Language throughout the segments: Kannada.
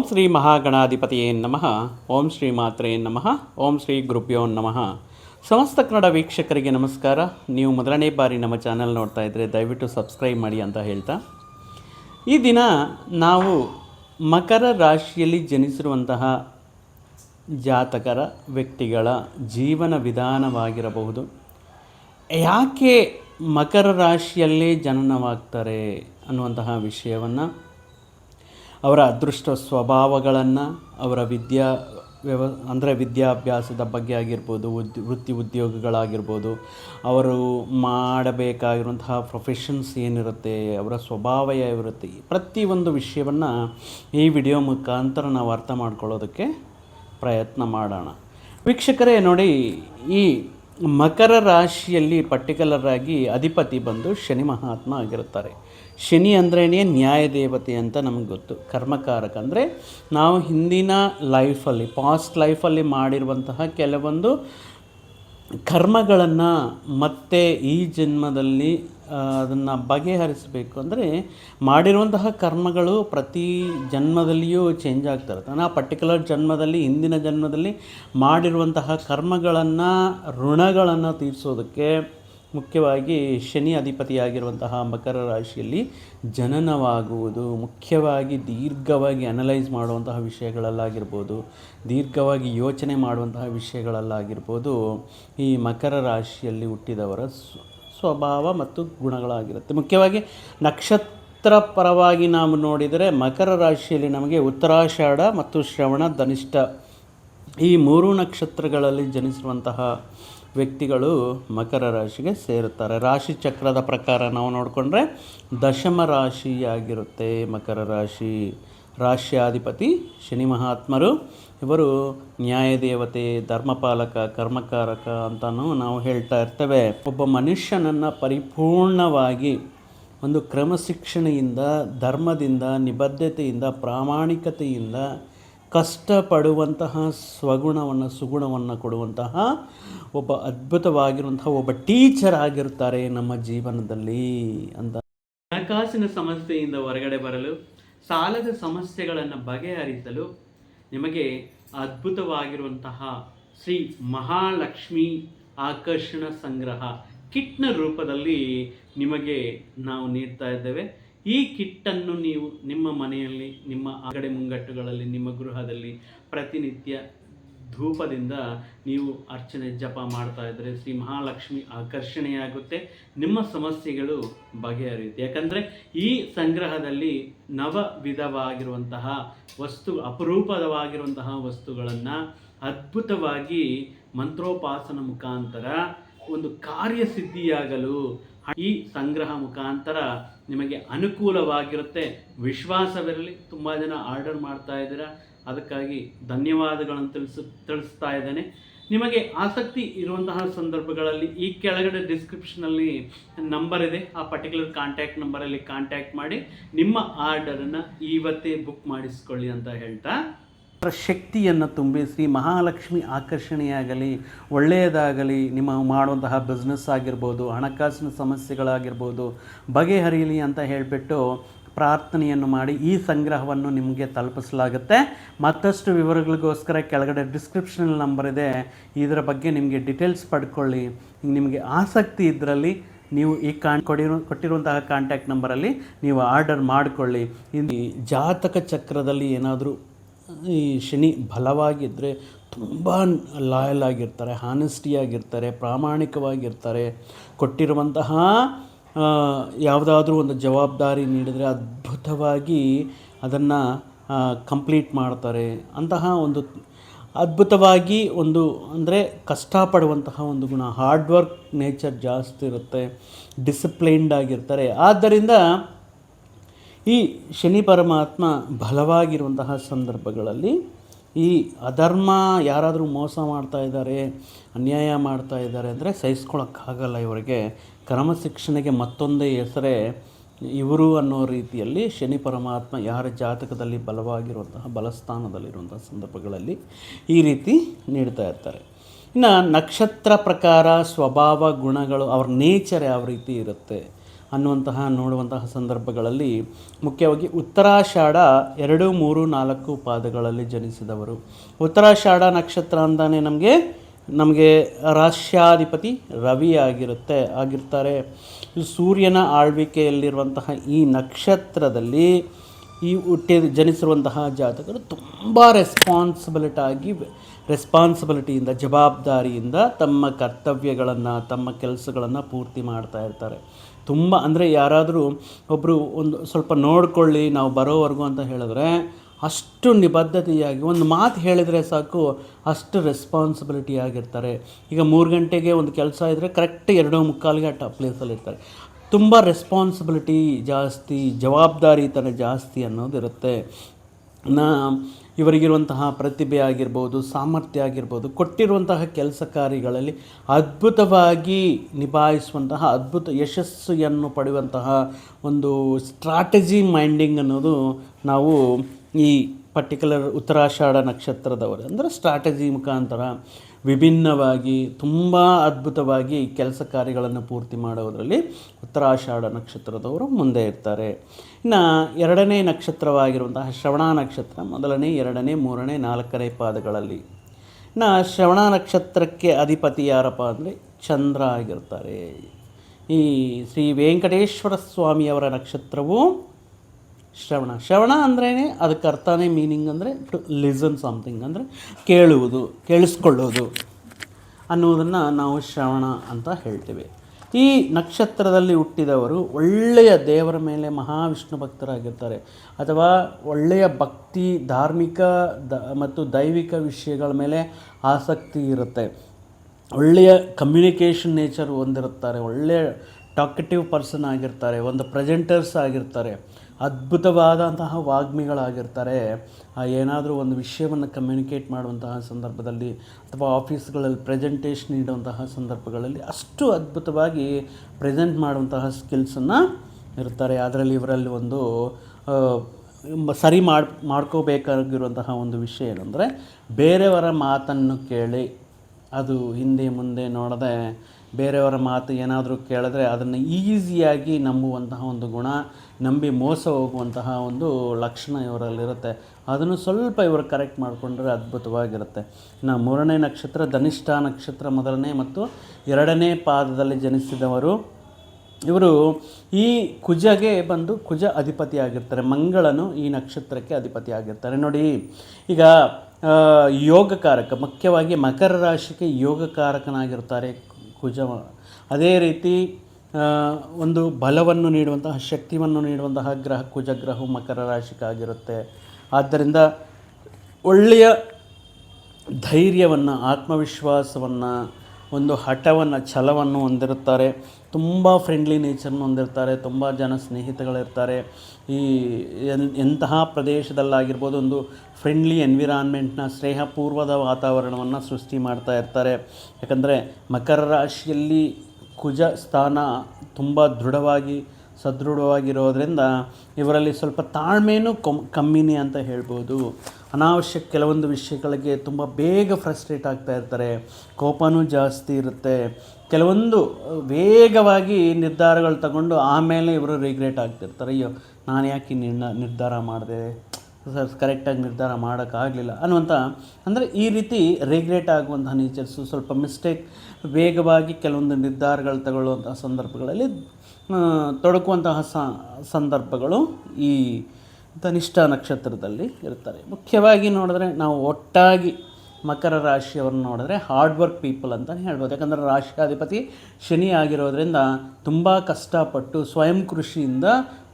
ಓಂ ಶ್ರೀ ಮಹಾಗಣಾಧಿಪತಿಯೇ ನಮಃ. ಓಂ ಶ್ರೀ ಮಾತ್ರೇ ನಮಃ. ಓಂ ಶ್ರೀ ಗುರುಭ್ಯೋ ನಮಃ. ಸಮಸ್ತ ಕನ್ನಡ ವೀಕ್ಷಕರಿಗೆ ನಮಸ್ಕಾರ. ನೀವು ಮೊದಲನೇ ಬಾರಿ ನಮ್ಮ ಚಾನಲ್ ನೋಡ್ತಾ ಇದ್ದರೆ ದಯವಿಟ್ಟು ಸಬ್ಸ್ಕ್ರೈಬ್ ಮಾಡಿ ಅಂತ ಹೇಳ್ತಾ. ಈ ದಿನ ನಾವು ಮಕರ ರಾಶಿಯಲ್ಲಿ ಜನಿಸಿರುವಂತಹ ಜಾತಕರ ವ್ಯಕ್ತಿಗಳ ಜೀವನ ವಿಧಾನವಾಗಿರಬಹುದು. ಯಾಕೆ ಮಕರ ರಾಶಿಯಲ್ಲೇ ಜನನವಾಗ್ತಾರೆ ಅನ್ನುವಂತಹ ವಿಷಯವನ್ನು ಅವರ ಅದೃಷ್ಟ ಸ್ವಭಾವಗಳನ್ನು, ಅವರ ವಿದ್ಯಾ ವ್ಯವ, ಅಂದರೆ ವಿದ್ಯಾಭ್ಯಾಸದ ಬಗ್ಗೆ ಆಗಿರ್ಬೋದು, ಉದ್, ವೃತ್ತಿ ಉದ್ಯೋಗಗಳಾಗಿರ್ಬೋದು, ಅವರು ಮಾಡಬೇಕಾಗಿರುವಂತಹ ಪ್ರೊಫೆಷನ್ಸ್ ಏನಿರುತ್ತೆ, ಅವರ ಸ್ವಭಾವ ಇರುತ್ತೆ ಪ್ರತಿಯೊಂದು ವಿಷಯವನ್ನು ಈ ವಿಡಿಯೋ ಮುಖಾಂತರ ನಾವು ಅರ್ಥ ಮಾಡ್ಕೊಳ್ಳೋದಕ್ಕೆ ಪ್ರಯತ್ನ ಮಾಡೋಣ. ವೀಕ್ಷಕರೇ, ನೋಡಿ, ಈ ಮಕರ ರಾಶಿಯಲ್ಲಿ ಪರ್ಟಿಕ್ಯುಲರ್ ಆಗಿ ಅಧಿಪತಿ ಬಂದು ಶನಿ ಮಹಾತ್ಮ ಆಗಿರುತ್ತಾರೆ. ಶನಿ ಅಂದ್ರೇ ನ್ಯಾಯ ದೇವತೆ ಅಂತ ನಮಗೆ ಗೊತ್ತು. ಕರ್ಮಕಾರಕ ಅಂದರೆ ನಾವು ಹಿಂದಿನ ಲೈಫಲ್ಲಿ ಪಾಸ್ಟ್ ಲೈಫಲ್ಲಿ ಮಾಡಿರುವಂತಹ ಕೆಲವೊಂದು ಕರ್ಮಗಳನ್ನು ಮತ್ತೆ ಈ ಜನ್ಮದಲ್ಲಿ ಅದನ್ನು ಬಗೆಹರಿಸಬೇಕು ಅಂದರೆ ಮಾಡಿರುವಂತಹ ಕರ್ಮಗಳು ಪ್ರತಿ ಜನ್ಮದಲ್ಲಿಯೂ ಚೇಂಜ್ ಆಗ್ತಾ ಇರುತ್ತೆ. ಆ ಪರ್ಟಿಕ್ಯುಲರ್ ಜನ್ಮದಲ್ಲಿ, ಹಿಂದಿನ ಜನ್ಮದಲ್ಲಿ ಮಾಡಿರುವಂತಹ ಕರ್ಮಗಳನ್ನು, ಋಣಗಳನ್ನು ತೀರಿಸೋದಕ್ಕೆ ಮುಖ್ಯವಾಗಿ ಶನಿ ಅಧಿಪತಿಯಾಗಿರುವಂತಹ ಮಕರ ರಾಶಿಯಲ್ಲಿ ಜನನವಾಗುವುದು, ಮುಖ್ಯವಾಗಿ ದೀರ್ಘವಾಗಿ ಅನಲೈಸ್ ಮಾಡುವಂತಹ ವಿಷಯಗಳಲ್ಲಾಗಿರ್ಬೋದು, ದೀರ್ಘವಾಗಿ ಯೋಚನೆ ಮಾಡುವಂತಹ ವಿಷಯಗಳಲ್ಲಾಗಿರ್ಬೋದು ಈ ಮಕರ ರಾಶಿಯಲ್ಲಿ ಹುಟ್ಟಿದವರ ಸ್ವಭಾವ ಮತ್ತು ಗುಣಗಳಾಗಿರುತ್ತೆ. ಮುಖ್ಯವಾಗಿ ನಕ್ಷತ್ರ ಪರವಾಗಿ ನಾವು ನೋಡಿದರೆ ಮಕರ ರಾಶಿಯಲ್ಲಿ ನಮಗೆ ಉತ್ತರಾಷಾಢ ಮತ್ತು ಶ್ರವಣ ಧನಿಷ್ಠ ಈ ಮೂರು ನಕ್ಷತ್ರಗಳಲ್ಲಿ ಜನಿಸಿರುವಂತಹ ವ್ಯಕ್ತಿಗಳು ಮಕರ ರಾಶಿಗೆ ಸೇರುತ್ತಾರೆ. ರಾಶಿ ಚಕ್ರದ ಪ್ರಕಾರ ನಾವು ನೋಡಿಕೊಂಡ್ರೆ ದಶಮ ರಾಶಿಯಾಗಿರುತ್ತೆ ಮಕರ ರಾಶಿ. ರಾಶ್ಯಾಧಿಪತಿ, ಶನಿ ಮಹಾತ್ಮರು, ಇವರು ನ್ಯಾಯದೇವತೆ, ಧರ್ಮಪಾಲಕ, ಕರ್ಮಕಾರಕ ಅಂತಲೂ ನಾವು ಹೇಳ್ತಾ ಇರ್ತೇವೆ. ಒಬ್ಬ ಮನುಷ್ಯನನ್ನು ಪರಿಪೂರ್ಣವಾಗಿ ಒಂದು ಕ್ರಮಶಿಕ್ಷಣೆಯಿಂದ ಧರ್ಮದಿಂದ, ನಿಬದ್ಧತೆಯಿಂದ, ಪ್ರಾಮಾಣಿಕತೆಯಿಂದ ಕಷ್ಟಪಡುವಂತಹ ಸ್ವಗುಣವನ್ನು, ಸುಗುಣವನ್ನು ಕೊಡುವಂತಹ ಒಬ್ಬ ಅದ್ಭುತವಾಗಿರುವಂತಹ ಒಬ್ಬ ಟೀಚರ್ ಆಗಿರುತ್ತಾರೆ ನಮ್ಮ ಜೀವನದಲ್ಲಿ ಅಂತ. ಹಣಕಾಸಿನ ಸಮಸ್ಯೆಯಿಂದ ಹೊರಗಡೆ ಬರಲು, ಸಾಲದ ಸಮಸ್ಯೆಗಳನ್ನು ಬಗೆಹರಿಸಲು ನಿಮಗೆ ಅದ್ಭುತವಾಗಿರುವಂತಹ ಶ್ರೀ ಮಹಾಲಕ್ಷ್ಮಿ ಆಕರ್ಷಣ ಸಂಗ್ರಹ ಕಿಟ್ನ ರೂಪದಲ್ಲಿ ನಿಮಗೆ ನಾವು ನೀಡ್ತಾ ಇದ್ದೇವೆ. ಈ ಕಿಟ್ಟನ್ನು ನೀವು ನಿಮ್ಮ ಮನೆಯಲ್ಲಿ, ನಿಮ್ಮ ಅಗಡೆ ಮುಂಗಟ್ಟುಗಳಲ್ಲಿ, ನಿಮ್ಮ ಗೃಹದಲ್ಲಿ ಪ್ರತಿನಿತ್ಯ ಧೂಪದಿಂದ ನೀವು ಅರ್ಚನೆ ಜಪ ಮಾಡ್ತಾ ಇದ್ದರೆ ಶ್ರೀ ಮಹಾಲಕ್ಷ್ಮಿ ಆಕರ್ಷಣೆಯಾಗುತ್ತೆ. ನಿಮ್ಮ ಸಮಸ್ಯೆಗಳು ಬಗೆಹರಿಯುತ್ತೆ. ಯಾಕಂದರೆ ಈ ಸಂಗ್ರಹದಲ್ಲಿ ನವ ವಿಧವಾಗಿರುವಂತಹ ವಸ್ತು ಅಪರೂಪದವಾಗಿರುವಂತಹ ವಸ್ತುಗಳನ್ನು ಅದ್ಭುತವಾಗಿ ಮಂತ್ರೋಪಾಸನ ಮುಖಾಂತರ ಒಂದು ಕಾರ್ಯಸಿದ್ಧಿಯಾಗಲು ಈ ಸಂಗ್ರಹ ಮುಖಾಂತರ ನಿಮಗೆ ಅನುಕೂಲವಾಗಿರುತ್ತೆ. ವಿಶ್ವಾಸವಿರಲಿ. ತುಂಬ ಜನ ಆರ್ಡರ್ ಮಾಡ್ತಾ ಇದ್ದೀರಾ. ಅದಕ್ಕಾಗಿ ಧನ್ಯವಾದಗಳನ್ನು ತಿಳಿಸ, ತಿಳಿಸ್ತಾ ಇದ್ದೇನೆ. ನಿಮಗೆ ಆಸಕ್ತಿ ಇರುವಂತಹ ಸಂದರ್ಭಗಳಲ್ಲಿ ಈ ಕೆಳಗಡೆ ಡಿಸ್ಕ್ರಿಪ್ಷನಲ್ಲಿ ನಂಬರ್ ಇದೆ. ಆ ಪರ್ಟಿಕ್ಯುಲರ್ ಕಾಂಟ್ಯಾಕ್ಟ್ ನಂಬರಲ್ಲಿ ಕಾಂಟ್ಯಾಕ್ಟ್ ಮಾಡಿ ನಿಮ್ಮ ಆರ್ಡರನ್ನು ಇವತ್ತೇ ಬುಕ್ ಮಾಡಿಸ್ಕೊಳ್ಳಿ ಅಂತ ಹೇಳ್ತಾ ಶಕ್ತಿಯನ್ನು ತುಂಬಿಸಿ ಮಹಾಲಕ್ಷ್ಮಿ ಆಕರ್ಷಣೆಯಾಗಲಿ, ಒಳ್ಳೆಯದಾಗಲಿ, ನಿಮ್ಮ ಮಾಡುವಂತಹ ಬಿಸ್ನೆಸ್ ಆಗಿರ್ಬೋದು, ಹಣಕಾಸಿನ ಸಮಸ್ಯೆಗಳಾಗಿರ್ಬೋದು ಬಗೆಹರಿಯಲಿ ಅಂತ ಹೇಳಿಬಿಟ್ಟು ಪ್ರಾರ್ಥನೆಯನ್ನು ಮಾಡಿ ಈ ಸಂಗ್ರಹವನ್ನು ನಿಮಗೆ ತಲುಪಿಸಲಾಗುತ್ತೆ. ಮತ್ತಷ್ಟು ವಿವರಗಳಿಗೋಸ್ಕರ ಕೆಳಗಡೆ ಡಿಸ್ಕ್ರಿಪ್ಷನ್ ನಂಬರ್ ಇದೆ. ಇದರ ಬಗ್ಗೆ ನಿಮಗೆ ಡೀಟೇಲ್ಸ್ ಪಡ್ಕೊಳ್ಳಿ. ನಿಮಗೆ ಆಸಕ್ತಿ ಇದರಲ್ಲಿ ನೀವು ಈ ಕಾನ್ ಕೊಡಿರೋ, ಕೊಟ್ಟಿರುವಂತಹ ಕಾಂಟ್ಯಾಕ್ಟ್ ನಂಬರಲ್ಲಿ ನೀವು ಆರ್ಡರ್ ಮಾಡಿಕೊಳ್ಳಿ. ಈ ಜಾತಕ ಚಕ್ರದಲ್ಲಿ ಏನಾದರೂ ಈ ಶನಿ ಬಲವಾಗಿದ್ದರೆ ತುಂಬ ಲಾಯಲ್ ಆಗಿರ್ತಾರೆ ಹಾನೆಸ್ಟಿಯಾಗಿರ್ತಾರೆ, ಪ್ರಾಮಾಣಿಕವಾಗಿರ್ತಾರೆ. ಕೊಟ್ಟಿರುವಂತಹ ಯಾವುದಾದ್ರೂ ಒಂದು ಜವಾಬ್ದಾರಿ ನೀಡಿದರೆ ಅದ್ಭುತವಾಗಿ ಅದನ್ನು ಕಂಪ್ಲೀಟ್ ಮಾಡ್ತಾರೆ. ಅಂತಹ ಒಂದು ಅದ್ಭುತವಾಗಿ ಒಂದು ಅಂದರೆ ಕಷ್ಟಪಡುವಂತಹ ಒಂದು ಗುಣ. ಹಾರ್ಡ್ ವರ್ಕ್ ನೇಚರ್ ಜಾಸ್ತಿ ಇರುತ್ತೆ, ಡಿಸಿಪ್ಲೈನ್ಡ್ ಆಗಿರ್ತಾರೆ. ಆದ್ದರಿಂದ ಈ ಶನಿ ಪರಮಾತ್ಮ ಬಲವಾಗಿರುವಂತಹ ಸಂದರ್ಭಗಳಲ್ಲಿ ಈ ಅಧರ್ಮ ಯಾರಾದರೂ ಮೋಸ ಮಾಡ್ತಾ ಇದ್ದಾರೆ, ಅನ್ಯಾಯ ಮಾಡ್ತಾ ಇದ್ದಾರೆ ಅಂದರೆ ಸಹಿಸ್ಕೊಳಕ್ಕಾಗಲ್ಲ ಇವರಿಗೆ. ಕ್ರಮಶಿಕ್ಷಣೆಗೆ ಮತ್ತೊಂದೇ ಹೆಸರೇ ಇವರು ಅನ್ನೋ ರೀತಿಯಲ್ಲಿ ಶನಿ ಪರಮಾತ್ಮ ಯಾರ ಜಾತಕದಲ್ಲಿ ಬಲವಾಗಿರುವಂತಹ ಬಲಸ್ಥಾನದಲ್ಲಿರುವಂತಹ ಸಂದರ್ಭಗಳಲ್ಲಿ ಈ ರೀತಿ ನೀಡ್ತಾ ಇರ್ತಾರೆ. ಇನ್ನು ನಕ್ಷತ್ರ ಪ್ರಕಾರ ಸ್ವಭಾವ ಗುಣಗಳು, ಅವ್ರ ನೇಚರ್ ಯಾವ ರೀತಿ ಇರುತ್ತೆ ಅನ್ನುವಂತಹ, ನೋಡುವಂತಹ ಸಂದರ್ಭಗಳಲ್ಲಿ ಮುಖ್ಯವಾಗಿ ಉತ್ತರಾಷಾಢ ಎರಡು, ಮೂರು, ನಾಲ್ಕು ಪಾದಗಳಲ್ಲಿ ಜನಿಸಿದವರು. ಉತ್ತರಾಷಾಢ ನಕ್ಷತ್ರ ಅಂತಾನೆ ನಮಗೆ ನಮಗೆ ರಾಶ್ಯಾಧಿಪತಿ ರವಿ ಆಗಿರುತ್ತೆ, ಆಗಿರ್ತಾರೆ. ಸೂರ್ಯನ ಆಳ್ವಿಕೆಯಲ್ಲಿರುವಂತಹ ಈ ನಕ್ಷತ್ರದಲ್ಲಿ ಈ ಹುಟ್ಟಿ ಜನಿಸಿರುವಂತಹ ಜಾತಕರು ತುಂಬ ರೆಸ್ಪಾನ್ಸಿಬಿಲಿಟಿ ಆಗಿ ರೆಸ್ಪಾನ್ಸಿಬಿಲಿಟಿಯಿಂದ ಜವಾಬ್ದಾರಿಯಿಂದ ತಮ್ಮ ಕರ್ತವ್ಯಗಳನ್ನು, ತಮ್ಮ ಕೆಲಸಗಳನ್ನು ಪೂರ್ತಿ ಮಾಡ್ತಾ ಇರ್ತಾರೆ. ತುಂಬ ಅಂದರೆ ಯಾರಾದರೂ ಒಬ್ಬರು ಒಂದು ಸ್ವಲ್ಪ ನೋಡಿಕೊಳ್ಳಿ, ನಾವು ಬರೋವರೆಗೂ ಅಂತ ಹೇಳಿದ್ರೆ ಅಷ್ಟು ನಿಬದ್ಧತೆಯಾಗಿ ಒಂದು ಮಾತು ಹೇಳಿದರೆ ಸಾಕು ಅಷ್ಟು ರೆಸ್ಪಾನ್ಸಿಬಿಲಿಟಿ ಆಗಿರ್ತಾರೆ. ಈಗ ಮೂರು ಗಂಟೆಗೆ ಒಂದು ಕೆಲಸ ಇದ್ದರೆ ಕರೆಕ್ಟ್ ಎರಡೋ ಮುಕ್ಕಾಲಿಗೆ ಆ ಟ ಪ್ಲೇಸಲ್ಲಿ ಇರ್ತಾರೆ. ತುಂಬ ರೆಸ್ಪಾನ್ಸಿಬಿಲಿಟಿ ಜಾಸ್ತಿ, ಜವಾಬ್ದಾರಿತನ ಜಾಸ್ತಿ ಅನ್ನೋದಿರುತ್ತೆ. ನಾ ಇವರಿಗಿರುವಂತಹ ಪ್ರತಿಭೆ ಆಗಿರ್ಬೋದು ಸಾಮರ್ಥ್ಯ ಆಗಿರ್ಬೋದು ಕೊಟ್ಟಿರುವಂತಹ ಕೆಲಸ ಕಾರ್ಯಗಳಲ್ಲಿ ಅದ್ಭುತವಾಗಿ ನಿಭಾಯಿಸುವಂತಹ ಅದ್ಭುತ ಯಶಸ್ಸನ್ನು ಪಡೆಯುವಂತಹ ಒಂದು ಸ್ಟ್ರಾಟಜಿ ಮೈಂಡಿಂಗ್ ಅನ್ನೋದು ನಾವು ಈ ಪರ್ಟಿಕ್ಯುಲರ್ ಉತ್ತರಾಷಾಢ ನಕ್ಷತ್ರದವರು. ಅಂದರೆ ಸ್ಟ್ರಾಟಜಿ ಮುಖಾಂತರ ವಿಭಿನ್ನವಾಗಿ, ತುಂಬ ಅದ್ಭುತವಾಗಿ ಕೆಲಸ ಕಾರ್ಯಗಳನ್ನು ಪೂರ್ತಿ ಮಾಡೋದರಲ್ಲಿ ಉತ್ತರಾಷಾಢ ನಕ್ಷತ್ರದವರು ಮುಂದೆ ಇರ್ತಾರೆ. ಇನ್ನು ಎರಡನೇ ನಕ್ಷತ್ರವಾಗಿರುವಂತಹ ಶ್ರವಣ ನಕ್ಷತ್ರ, ಮೊದಲನೇ, ಎರಡನೇ, ಮೂರನೇ, ನಾಲ್ಕನೇ ಪಾದಗಳಲ್ಲಿ. ಇನ್ನು ಶ್ರವಣ ನಕ್ಷತ್ರಕ್ಕೆ ಅಧಿಪತಿ ಯಾರಪ್ಪ ಅಂದರೆ ಚಂದ್ರ ಆಗಿರ್ತಾರೆ. ಈ ಶ್ರೀ ವೆಂಕಟೇಶ್ವರ ಸ್ವಾಮಿಯವರ ನಕ್ಷತ್ರವು ಶ್ರವಣ. ಶ್ರವಣ ಅಂದ್ರೇ ಅದಕ್ಕೆ ಅರ್ಥನೇ ಮೀನಿಂಗ್ ಅಂದರೆ ಟು ಲಿಸನ್ ಸಮಥಿಂಗ್ ಅಂದರೆ ಕೇಳುವುದು, ಕೇಳಿಸ್ಕೊಳ್ಳೋದು ಅನ್ನೋದನ್ನು ನಾವು ಶ್ರವಣ ಅಂತ ಹೇಳ್ತೇವೆ. ಈ ನಕ್ಷತ್ರದಲ್ಲಿ ಹುಟ್ಟಿದವರು ಒಳ್ಳೆಯ ದೇವರ ಮೇಲೆ ಮಹಾವಿಷ್ಣು ಭಕ್ತರಾಗಿರ್ತಾರೆ. ಅಥವಾ ಒಳ್ಳೆಯ ಭಕ್ತಿ, ಧಾರ್ಮಿಕ, ದ ಮತ್ತು ದೈವಿಕ ವಿಷಯಗಳ ಮೇಲೆ ಆಸಕ್ತಿ ಇರುತ್ತೆ. ಒಳ್ಳೆಯ ಕಮ್ಯುನಿಕೇಷನ್ ನೇಚರ್ ಹೊಂದಿರುತ್ತಾರೆ. ಒಳ್ಳೆಯ ಟಾಕೆಟಿವ್ ಪರ್ಸನ್ ಆಗಿರ್ತಾರೆ. ಒಂದು ಪ್ರೆಸೆಂಟರ್ಸ್ ಆಗಿರ್ತಾರೆ. ಅದ್ಭುತವಾದಂತಹ ವಾಗ್ಮಿಗಳಾಗಿರ್ತಾರೆ. ಏನಾದರೂ ಒಂದು ವಿಷಯವನ್ನು ಕಮ್ಯುನಿಕೇಟ್ ಮಾಡುವಂತಹ ಸಂದರ್ಭದಲ್ಲಿ ಅಥವಾ ಆಫೀಸ್ಗಳಲ್ಲಿ ಪ್ರೆಸೆಂಟೇಷನ್ ನೀಡುವಂತಹ ಸಂದರ್ಭಗಳಲ್ಲಿ ಅಷ್ಟು ಅದ್ಭುತವಾಗಿ ಪ್ರೆಸೆಂಟ್ ಮಾಡುವಂತಹ ಸ್ಕಿಲ್ಸನ್ನು ಇರ್ತಾರೆ. ಅದರಲ್ಲಿ ಇವರಲ್ಲಿ ಒಂದು ಸರಿ ಮಾಡಿ, ಮಾಡ್ಕೋಬೇಕಾಗಿರುವಂತಹ ಒಂದು ವಿಷಯ ಏನಂದರೆ, ಬೇರೆಯವರ ಮಾತನ್ನು ಕೇಳಿ ಅದು ಹಿಂದೆ ಮುಂದೆ ನೋಡದೆ ಬೇರೆಯವರ ಮಾತು ಏನಾದರೂ ಕೇಳಿದ್ರೆ ಅದನ್ನು ಈಸಿಯಾಗಿ ನಂಬುವಂತಹ ಒಂದು ಗುಣ, ನಂಬಿ ಮೋಸ ಹೋಗುವಂತಹ ಒಂದು ಲಕ್ಷಣ ಇವರಲ್ಲಿರುತ್ತೆ. ಅದನ್ನು ಸ್ವಲ್ಪ ಇವರು ಕರೆಕ್ಟ್ ಮಾಡಿಕೊಂಡ್ರೆ ಅದ್ಭುತವಾಗಿರುತ್ತೆ. ನಾ ಮೂರನೇ ನಕ್ಷತ್ರ ಧನಿಷ್ಠ ನಕ್ಷತ್ರ ಮೊದಲನೇ ಮತ್ತು ಎರಡನೇ ಪಾದದಲ್ಲಿ ಜನಿಸಿದವರು ಇವರು ಈ ಕುಜಗೆ ಬಂದು ಕುಜ ಅಧಿಪತಿಯಾಗಿರ್ತಾರೆ. ಮಂಗಳನು ಈ ನಕ್ಷತ್ರಕ್ಕೆ ಅಧಿಪತಿಯಾಗಿರ್ತಾರೆ. ನೋಡಿ, ಈಗ ಯೋಗಕಾರಕ, ಮುಖ್ಯವಾಗಿ ಮಕರ ರಾಶಿಗೆ ಯೋಗಕಾರಕನಾಗಿರ್ತಾರೆ ಕುಜ. ಅದೇ ರೀತಿ ಒಂದು ಬಲವನ್ನು ನೀಡುವಂತಹ ಶಕ್ತಿಯನ್ನು ನೀಡುವಂತಹ ಗ್ರಹ ಕುಜ ಗ್ರಹವು ಮಕರ ರಾಶಿಗಾಗಿರುತ್ತೆ. ಆದ್ದರಿಂದ ಒಳ್ಳೆಯ ಧೈರ್ಯವನ್ನು, ಆತ್ಮವಿಶ್ವಾಸವನ್ನು ಒಂದು ಹಠವನ್ನು, ಛಲವನ್ನು ಹೊಂದಿರುತ್ತಾರೆ. ತುಂಬ ಫ್ರೆಂಡ್ಲಿ ನೇಚರ್ನ ಹೊಂದಿರ್ತಾರೆ ತುಂಬ ಜನ ಸ್ನೇಹಿತಗಳಿರ್ತಾರೆ. ಈ ಎನ್- ಎಂತಹ ಪ್ರದೇಶದಲ್ಲಾಗಿರ್ಬೋದು ಒಂದು ಫ್ರೆಂಡ್ಲಿ ಎನ್ವಿರಾನ್ಮೆಂಟ್ನ ಸ್ನೇಹಪೂರ್ವದ ವಾತಾವರಣವನ್ನು ಸೃಷ್ಟಿ ಮಾಡ್ತಾ ಇರ್ತಾರೆ. ಯಾಕಂದರೆ ಮಕರ ರಾಶಿಯಲ್ಲಿ ಕುಜ ಸ್ಥಾನ ತುಂಬ ದೃಢವಾಗಿ, ಸದೃಢವಾಗಿರೋದ್ರಿಂದ ಇವರಲ್ಲಿ ಸ್ವಲ್ಪ ತಾಳ್ಮೆಯೂ ಕಮ್, ಕಮ್ಮಿನೇ ಅಂತ ಹೇಳ್ಬೋದು. ಅನಾವಶ್ಯಕ ಕೆಲವೊಂದು ವಿಷಯಗಳಿಗೆ ತುಂಬ ಬೇಗ ಫ್ರಸ್ಟ್ರೇಟ್ ಆಗ್ತಾ ಇರ್ತಾರೆ. ಕೋಪನೂ ಜಾಸ್ತಿ ಇರುತ್ತೆ. ಕೆಲವೊಂದು ವೇಗವಾಗಿ ನಿರ್ಧಾರಗಳು ತಗೊಂಡು ಆಮೇಲೆ ಇವರು ರಿಗ್ರೆಟ್ ಆಗ್ತಿರ್ತಾರೆ. ಅಯ್ಯೋ, ನಾನು ಯಾಕೆ ನಿರ್ಣ, ನಿರ್ಧಾರ ಮಾಡಿದೆ? ಸರ್ ಕರೆಕ್ಟಾಗಿ ನಿರ್ಧಾರ ಮಾಡೋಕ್ಕಾಗಲಿಲ್ಲ ಅನ್ನುವಂಥ ಅಂದರೆ ಈ ರೀತಿ ರಿಗ್ರೆಟ್ ಆಗುವಂತಹ ನೇಚರ್ಸು ಸ್ವಲ್ಪ ಮಿಸ್ಟೇಕ್ ವೇಗವಾಗಿ ಕೆಲವೊಂದು ನಿರ್ಧಾರಗಳು ತಗೊಳ್ಳುವಂಥ ಸಂದರ್ಭಗಳಲ್ಲಿ ತೊಡಕುವಂತಹ ಸಂದರ್ಭಗಳು ಈ ಧನಿಷ್ಠ ನಕ್ಷತ್ರದಲ್ಲಿ ಇರ್ತಾರೆ. ಮುಖ್ಯವಾಗಿ ನೋಡಿದ್ರೆ ನಾವು ಒಟ್ಟಾಗಿ ಮಕರ ರಾಶಿಯವ್ರನ್ನ ನೋಡಿದ್ರೆ ಹಾರ್ಡ್ ವರ್ಕ್ ಪೀಪಲ್ ಅಂತಲೇ ಹೇಳ್ಬೋದು. ಯಾಕಂದರೆ ರಾಷ್ಟ್ರಾಧಿಪತಿ ಶನಿ ಆಗಿರೋದ್ರಿಂದ ತುಂಬ ಕಷ್ಟಪಟ್ಟು ಸ್ವಯಂ ಕೃಷಿಯಿಂದ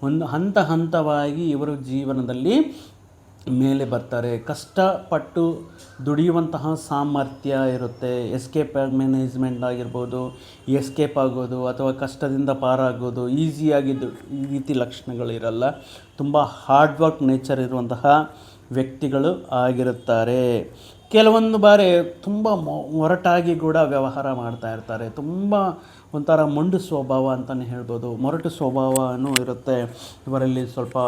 ಒಂದು ಹಂತ ಹಂತವಾಗಿ ಇವರು ಜೀವನದಲ್ಲಿ ಮೇಲೆ ಬರ್ತಾರೆ. ಕಷ್ಟಪಟ್ಟು ದುಡಿಯುವಂತಹ ಸಾಮರ್ಥ್ಯ ಇರುತ್ತೆ. ಎಸ್ಕೇಪ್ ಮ್ಯಾನೇಜ್ಮೆಂಟ್ ಆಗಿರ್ಬೋದು ಎಸ್ಕೇಪ್ ಆಗೋದು ಅಥವಾ ಕಷ್ಟದಿಂದ ಪಾರಾಗೋದು ಈಸಿಯಾಗಿ ದು- ಈ ರೀತಿ ಲಕ್ಷಣಗಳಿರಲ್ಲ ತುಂಬ ಹಾರ್ಡ್ ವರ್ಕ್ ನೇಚರ್ ಇರುವಂತಹ ವ್ಯಕ್ತಿಗಳು ಆಗಿರುತ್ತಾರೆ. ಕೆಲವೊಂದು ಬಾರಿ ತುಂಬ ಮೊರಟಾಗಿ ಕೂಡ ವ್ಯವಹಾರ ಮಾಡ್ತಾ ಇರ್ತಾರೆ. ತುಂಬ ಒಂಥರ ಮೊಂಡು ಸ್ವಭಾವ ಅಂತಲೇ ಹೇಳ್ಬೋದು. ಮೊರಟು ಸ್ವಭಾವನೂ ಇರುತ್ತೆ. ಇವರಲ್ಲಿ ಸ್ವಲ್ಪ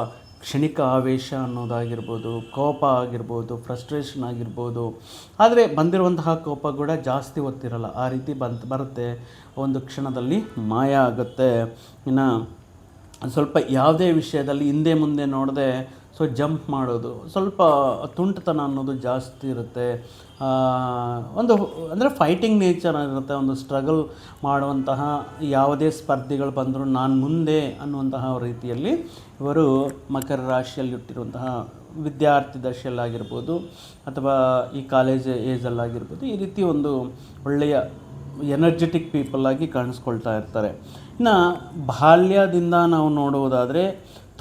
ಕ್ಷಣಿಕ ಆವೇಶ ಅನ್ನೋದಾಗಿರ್ಬೋದು, ಕೋಪ ಆಗಿರ್ಬೋದು ಫ್ರಸ್ಟ್ರೇಷನ್ ಆಗಿರ್ಬೋದು. ಆದರೆ ಬಂದಿರುವಂತಹ ಕೋಪ ಕೂಡ ಜಾಸ್ತಿ ಹೊತ್ತಿರಲ್ಲ. ಆ ರೀತಿ ಬಂತ್ ಬರುತ್ತೆ. ಒಂದು ಕ್ಷಣದಲ್ಲಿ ಮಾಯ ಆಗುತ್ತೆ. ಇನ್ನು ಸ್ವಲ್ಪ ಯಾವುದೇ ವಿಷಯದಲ್ಲಿ ಹಿಂದೆ ಮುಂದೆ ನೋಡದೆ ಸೊ ಜಂಪ್ ಮಾಡೋದು. ಸ್ವಲ್ಪ ತುಂಟತನ ಅನ್ನೋದು ಜಾಸ್ತಿ ಇರುತ್ತೆ. ಒಂದು ಅಂದರೆ ಫೈಟಿಂಗ್ ನೇಚರ್ ಇರುತ್ತೆ ಒಂದು ಸ್ಟ್ರಗಲ್ ಮಾಡುವಂತಹ ಯಾವುದೇ ಸ್ಪರ್ಧೆಗಳು ಬಂದರೂ ನಾನು ಮುಂದೆ ಅನ್ನುವಂತಹ ರೀತಿಯಲ್ಲಿ ಇವರು ಮಕರ ರಾಶಿಯಲ್ಲಿ ಹುಟ್ಟಿರುವಂತಹ ವಿದ್ಯಾರ್ಥಿ ದಶೆಯಲ್ಲಾಗಿರ್ಬೋದು ಅಥವಾ ಈ ಕಾಲೇಜ್ ಏಜಲ್ಲಾಗಿರ್ಬೋದು ಈ ರೀತಿ ಒಂದು ಒಳ್ಳೆಯ ಎನರ್ಜೆಟಿಕ್ ಪೀಪಲ್ ಆಗಿ ಕಾಣಿಸ್ಕೊಳ್ತಾ ಇರ್ತಾರೆ. ಇನ್ನು ಬಾಲ್ಯದಿಂದ ನಾವು ನೋಡುವುದಾದರೆ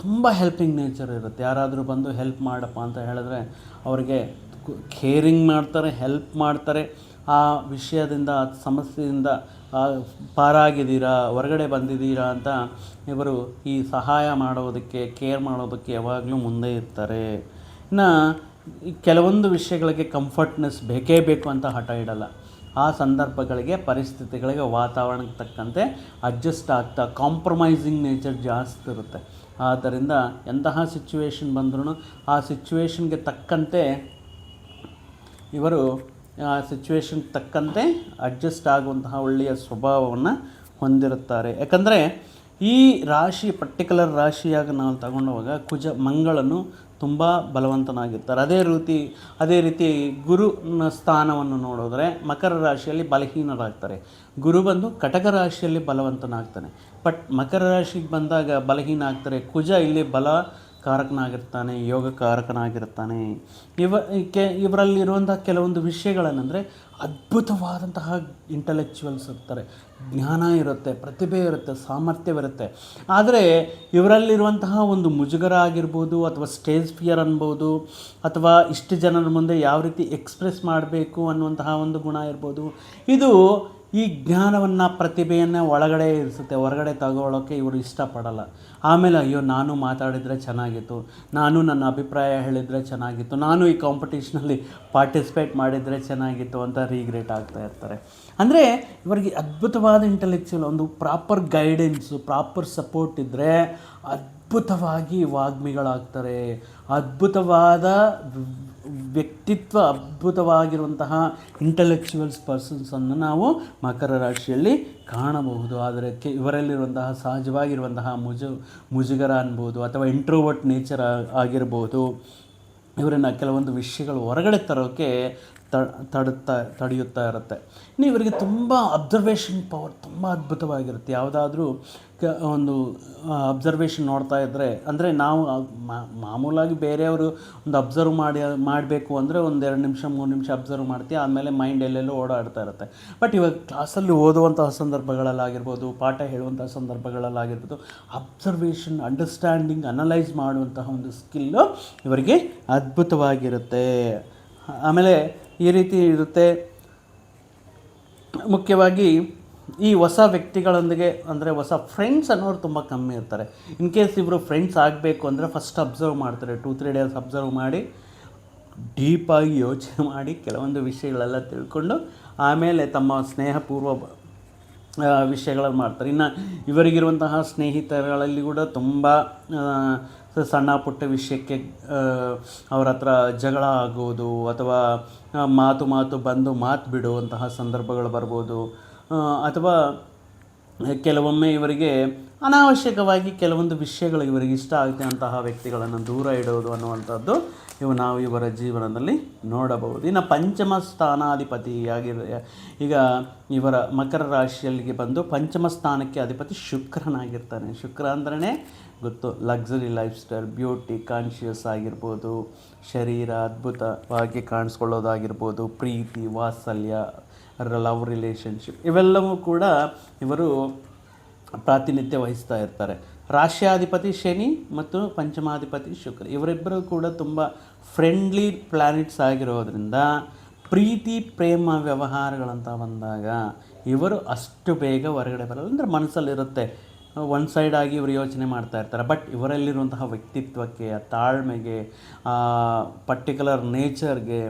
ತುಂಬ ಹೆಲ್ಪಿಂಗ್ ನೇಚರ್ ಇರುತ್ತೆ. ಯಾರಾದರೂ ಬಂದು ಹೆಲ್ಪ್ ಮಾಡಪ್ಪ ಅಂತ ಹೇಳಿದ್ರೆ ಅವರಿಗೆ ಕೇರಿಂಗ್ ಮಾಡ್ತಾರೆ ಹೆಲ್ಪ್ ಮಾಡ್ತಾರೆ. ಆ ವಿಷಯದಿಂದ, ಆ ಸಮಸ್ಯೆಯಿಂದ ಪಾರಾಗಿದ್ದೀರಾ, ಹೊರಗಡೆ ಬಂದಿದ್ದೀರಾ ಅಂತ ಇವರು ಈ ಸಹಾಯ ಮಾಡೋದಕ್ಕೆ ಕೇರ್ ಮಾಡೋದಕ್ಕೆ ಯಾವಾಗಲೂ ಮುಂದೆ ಇರ್ತಾರೆ. ಇನ್ನು ಕೆಲವೊಂದು ವಿಷಯಗಳಿಗೆ ಕಂಫರ್ಟ್ನೆಸ್ ಬೇಕೇ ಬೇಕು ಅಂತ ಹಠ ಇಡಲ್ಲ. ಆ ಸಂದರ್ಭಗಳಿಗೆ, ಪರಿಸ್ಥಿತಿಗಳಿಗೆ ವಾತಾವರಣಕ್ಕೆ ತಕ್ಕಂತೆ ಅಡ್ಜಸ್ಟ್ ಆಗ್ತಾ ಕಾಂಪ್ರಮೈಸಿಂಗ್ ನೇಚರ್ ಜಾಸ್ತಿ ಇರುತ್ತೆ. ಆದ್ದರಿಂದ ಎಂತಹ ಸಿಚುವೇಶನ್ ಬಂದ್ರೂ ಆ ಸಿಚುವೇಶನ್ಗೆ ತಕ್ಕಂತೆ ಇವರು, ಆ ಸಿಚುವೇಶನ್ ತಕ್ಕಂತೆ ಅಡ್ಜಸ್ಟ್ ಆಗುವಂತಹ ಒಳ್ಳೆಯ ಸ್ವಭಾವವನ್ನು ಹೊಂದಿರುತ್ತಾರೆ. ಯಾಕಂದರೆ ಈ ರಾಶಿ ಪರ್ಟಿಕ್ಯುಲರ್ ರಾಶಿಯಾಗಿ ನಾವು ತಗೊಂಡೋಗ ಕುಜ, ಮಂಗಳನು ತುಂಬ ಬಲವಂತನಾಗಿರ್ತಾರೆ. ಅದೇ ರೀತಿ ಅದೇ ರೀತಿ ಗುರುನ ಸ್ಥಾನವನ್ನು ನೋಡಿದ್ರೆ ಮಕರ ರಾಶಿಯಲ್ಲಿ ಬಲಹೀನರಾಗ್ತಾರೆ. ಗುರು ಬಂದು ಕಟಕ ರಾಶಿಯಲ್ಲಿ ಬಲವಂತನಾಗ್ತಾನೆ. ಬಟ್ ಮಕರ ರಾಶಿಗೆ ಬಂದಾಗ ಬಲಹೀನ ಆಗ್ತಾರೆ. ಕುಜ ಇಲ್ಲಿ ಬಲ ಕಾರಕನಾಗಿರ್ತಾನೆ ಯೋಗ ಕಾರಕನಾಗಿರ್ತಾನೆ ಇವ ಕೆ ಇವರಲ್ಲಿರುವಂಥ ಕೆಲವೊಂದು ವಿಷಯಗಳನ್ನಂದರೆ ಅದ್ಭುತವಾದಂತಹ ಇಂಟಲೆಕ್ಚುವಲ್ಸ್ ಇರ್ತಾರೆ. ಜ್ಞಾನ ಇರುತ್ತೆ, ಪ್ರತಿಭೆ ಇರುತ್ತೆ ಸಾಮರ್ಥ್ಯವಿರುತ್ತೆ ಆದರೆ ಇವರಲ್ಲಿರುವಂತಹ ಒಂದು ಮುಜುಗರ ಆಗಿರ್ಬೋದು ಅಥವಾ ಸ್ಟೇಜ್ ಫಿಯರ್ ಅನ್ಬೋದು ಅಥವಾ ಇಷ್ಟು ಜನರ ಮುಂದೆ ಯಾವ ರೀತಿ ಎಕ್ಸ್ಪ್ರೆಸ್ ಮಾಡಬೇಕು ಅನ್ನುವಂತಹ ಒಂದು ಗುಣ ಇರ್ಬೋದು. ಇದು ಈ ಜ್ಞಾನವನ್ನು ಪ್ರತಿಭೆಯನ್ನು ಒಳಗಡೆ ಇರಿಸುತ್ತೆ, ಹೊರಗಡೆ ತಗೊಳ್ಳೋಕ್ಕೆ ಇವರು ಇಷ್ಟಪಡಲ್ಲ. ಆಮೇಲೆ ಅಯ್ಯೋ, ನಾನು ಮಾತಾಡಿದರೆ ಚೆನ್ನಾಗಿತ್ತು, ನಾನು ನನ್ನ ಅಭಿಪ್ರಾಯ ಹೇಳಿದರೆ ಚೆನ್ನಾಗಿತ್ತು, ನಾನು ಈ ಕಾಂಪಿಟೇಷನಲ್ಲಿ ಪಾರ್ಟಿಸಿಪೇಟ್ ಮಾಡಿದರೆ ಚೆನ್ನಾಗಿತ್ತು ಅಂತ ರೀಗ್ರೇಟ್ ಆಗ್ತಾ ಇರ್ತಾರೆ. ಅಂದರೆ ಇವರಿಗೆ ಅದ್ಭುತವಾದ ಇಂಟೆಲೆಕ್ಚುವಲ್ ಒಂದು ಪ್ರಾಪರ್ ಗೈಡೆನ್ಸು ಪ್ರಾಪರ್ ಸಪೋರ್ಟ್ ಇದ್ದರೆ ಅದ್ಭುತವಾಗಿ ವಾಗ್ಮಿಗಳಾಗ್ತಾರೆ. ಅದ್ಭುತವಾದ ವ್ಯಕ್ತಿತ್ವ ಅದ್ಭುತವಾಗಿರುವಂತಹ ಇಂಟಲೆಕ್ಚುವಲ್ಸ್ ಪರ್ಸನ್ಸನ್ನು ನಾವು ಮಕರ ರಾಶಿಯಲ್ಲಿ ಕಾಣಬಹುದು. ಆದರೆ ಕೆ, ಇವರಲ್ಲಿರುವಂತಹ ಸಹಜವಾಗಿರುವಂತಹ ಮುಜು, ಮುಜುಗರ ಅನ್ಬೋದು ಅಥವಾ ಇಂಟ್ರೋವರ್ಟ್ ನೇಚರ್ ಆಗಿರ್ಬೋದು. ಇವರನ್ನು ಕೆಲವೊಂದು ವಿಷಯಗಳು ಹೊರಗಡೆ ತರೋಕ್ಕೆ ತ ತಡುತ್ತಾ ತಡೆಯುತ್ತಾ ಇರುತ್ತೆ. ಇನ್ನು ಇವರಿಗೆ ತುಂಬ ಅಬ್ಸರ್ವೇಷನ್ ಪವರ್ ತುಂಬ ಅದ್ಭುತವಾಗಿರುತ್ತೆ. ಯಾವುದಾದ್ರೂ ಕ, ಒಂದು ಅಬ್ಸರ್ವೇಷನ್ ನೋಡ್ತಾ ಇದ್ದರೆ ಅಂದರೆ ನಾವು ಮಾಮೂಲಾಗಿ ಬೇರೆಯವರು ಒಂದು ಅಬ್ಸರ್ವ್ ಮಾಡಿ, ಮಾಡಬೇಕು ಅಂದರೆ ಒಂದು ಎರಡು ನಿಮಿಷ, ಮೂರು ನಿಮಿಷ ಅಬ್ಸರ್ವ್ ಮಾಡ್ತೀವಿ ಆಮೇಲೆ ಮೈಂಡ್ ಎಲ್ಲೆಲ್ಲೋ ಓಡಾಡ್ತಾ ಇರುತ್ತೆ. ಬಟ್ ಇವಾಗ ಕ್ಲಾಸಲ್ಲಿ ಓದುವಂತಹ ಸಂದರ್ಭಗಳಲ್ಲಾಗಿರ್ಬೋದು, ಪಾಠ ಹೇಳುವಂಥ ಸಂದರ್ಭಗಳಲ್ಲಾಗಿರ್ಬೋದು ಅಬ್ಸರ್ವೇಷನ್ ಅಂಡರ್ಸ್ಟ್ಯಾಂಡಿಂಗ್ ಅನಲೈಸ್ ಮಾಡುವಂತಹ ಒಂದು ಸ್ಕಿಲ್ಲು ಇವರಿಗೆ ಅದ್ಭುತವಾಗಿರುತ್ತೆ. ಆಮೇಲೆ ಈ ರೀತಿ ಇರುತ್ತೆ. ಮುಖ್ಯವಾಗಿ ಈ ಹೊಸ ವ್ಯಕ್ತಿಗಳೊಂದಿಗೆ ಅಂದರೆ ಹೊಸ ಫ್ರೆಂಡ್ಸ್ ಅನ್ನೋರು ತುಂಬ ಕಮ್ಮಿ ಇರ್ತಾರೆ. ಇನ್ ಕೇಸ್ ಇಬ್ಬರು ಫ್ರೆಂಡ್ಸ್ ಆಗಬೇಕು ಅಂದರೆ ಫಸ್ಟ್ ಅಬ್ಸರ್ವ್ ಮಾಡ್ತಾರೆ. ಟೂ ತ್ರೀ ಡೇಸ್ ಅಬ್ಸರ್ವ್ ಮಾಡಿ ಡೀಪಾಗಿ ಯೋಚನೆ ಮಾಡಿ, ಕೆಲವೊಂದು ವಿಷಯಗಳೆಲ್ಲ ತಿಳ್ಕೊಂಡು ಆಮೇಲೆ ತಮ್ಮ ಸ್ನೇಹಪೂರ್ವ ವಿಷಯಗಳನ್ನು ಮಾಡ್ತಾರೆ. ಇನ್ನು ಇವರಿಗಿರುವಂತಹ ಸ್ನೇಹಿತರಲ್ಲಿ ಕೂಡ ತುಂಬ ಸಣ್ಣ ಪುಟ್ಟ ವಿಷಯಕ್ಕೆ ಅವ್ರ ಹತ್ರ ಜಗಳ ಆಗೋದು ಅಥವಾ ಮಾತು ಮಾತು ಬಂದು ಮಾತು ಬಿಡುವಂತಹ ಸಂದರ್ಭಗಳು ಬರ್ಬೋದು. ಅಥವಾ ಕೆಲವೊಮ್ಮೆ ಇವರಿಗೆ ಅನಾವಶ್ಯಕವಾಗಿ ಕೆಲವೊಂದು ವಿಷಯಗಳು ಇವರಿಗೆ ಇಷ್ಟ ಆಗುತ್ತೆ ಅಂತಹ ವ್ಯಕ್ತಿಗಳನ್ನು ದೂರ ಇಡೋದು ಅನ್ನುವಂಥದ್ದು ಇವು ನಾವು ಇವರ ಜೀವನದಲ್ಲಿ ನೋಡಬಹುದು. ಇನ್ನು ಪಂಚಮ ಸ್ಥಾನಾಧಿಪತಿಯಾಗಿ ಈಗ ಇವರ ಮಕರ ರಾಶಿಯಲ್ಲಿಗೆ ಬಂದು ಪಂಚಮ ಸ್ಥಾನಕ್ಕೆ ಅಧಿಪತಿ ಶುಕ್ರನಾಗಿರ್ತಾನೆ. ಶುಕ್ರ ಅಂದ್ರೇ ಗೊತ್ತು. Luxury life style beauty conscious ಆಗಿರ್ಬೋದು, ಶರೀರ ಅದ್ಭುತವಾಗಿ ಕಾಣಿಸ್ಕೊಳ್ಳೋದಾಗಿರ್ಬೋದು, ಪ್ರೀತಿ, ವಾತ್ಸಲ್ಯ ಲವ್ ರಿಲೇಷನ್ಶಿಪ್ ಇವೆಲ್ಲವೂ ಕೂಡ ಇವರು ಪ್ರಾತಿನಿಧ್ಯ ವಹಿಸ್ತಾ ಇರ್ತಾರೆ. ರಾಶ್ಯಾಧಿಪತಿ ಶನಿ ಮತ್ತು ಪಂಚಮಾಧಿಪತಿ ಶುಕ್ರ ಇವರಿಬ್ಬರು ಕೂಡ ತುಂಬ ಫ್ರೆಂಡ್ಲಿ ಪ್ಲಾನೆಟ್ಸ್ ಆಗಿರೋದ್ರಿಂದ ಪ್ರೀತಿ, ಪ್ರೇಮ, ವ್ಯವಹಾರಗಳಂತ ಬಂದಾಗ ಇವರು ಅಷ್ಟು ಬೇಗ ಹೊರಗಡೆ ಬರಲ್ಲ. ಅಂದರೆ ಮನಸ್ಸಲ್ಲಿರುತ್ತೆ. ಒನ್ ಸೈಡ್ ಆಗಿ ಇವರು ಯೋಚನೆ ಮಾಡ್ತಾ ಇರ್ತಾರೆ. ಬಟ್ ಇವರಲ್ಲಿರುವಂತಹ ವ್ಯಕ್ತಿತ್ವಕ್ಕೆ, ಆ ತಾಳ್ಮೆಗೆ ಪರ್ಟಿಕ್ಯುಲರ್ ನೇಚರ್ಗೆ